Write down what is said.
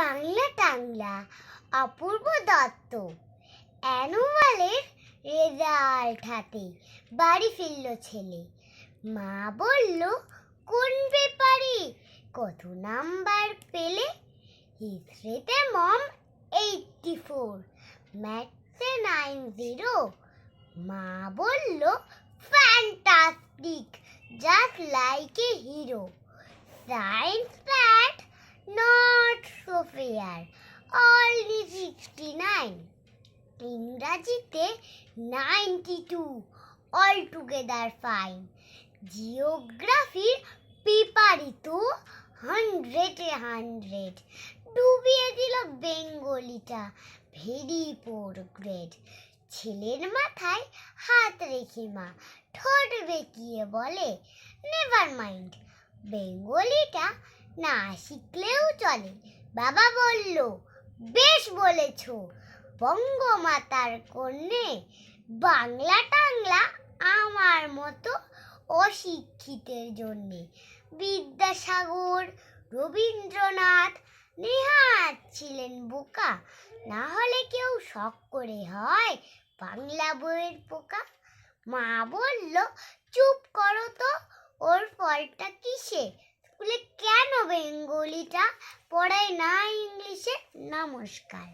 বাংলা টাংলা, অপূর্ব দত্ত অ্যানুয়ালের রেজাল্ট হাতে বাড়ি ফিরল ছেলে। মা বলল, কোন পেপারে কত নাম্বার পেলে? হিস্ট্রিতে মম এইটটি ফোর, ম্যাথসে নাইন জিরো। মা বলল, fantastic just like a hero. Science fair only sixty nine ইংরাজিতে ninety two all together fine জিওগ্রাফির পেপারই হান্ড্রেডে হান্ড্রেড ডুবিয়ে দিল বেঙ্গলিটা ভেরি পোর গ্রেড ছেলের মাথায় হাত রেখে মা ঠোঁট বেঁকিয়ে বলে নেভার মাইন্ড বেঙ্গলিটা না শিখলেও চলে। বাবা বলল, বেশ বলেছ। বঙ্গমাতার কন্যে বাংলা টাংলা আমার মতো অশিক্ষিতের জন্যে। বিদ্যাসাগর, রবীন্দ্রনাথ, নেহাত ছিলেন বোকা। না হলে কেউ শখ করে হয় বাংলা বইয়ের পোকা। মা বলল, চুপ করো তো, ওর ফলটা কিসে? স্কুলে কেন বেঙ্গলিটা পড়ায় না ইংলিশে নমস্কার।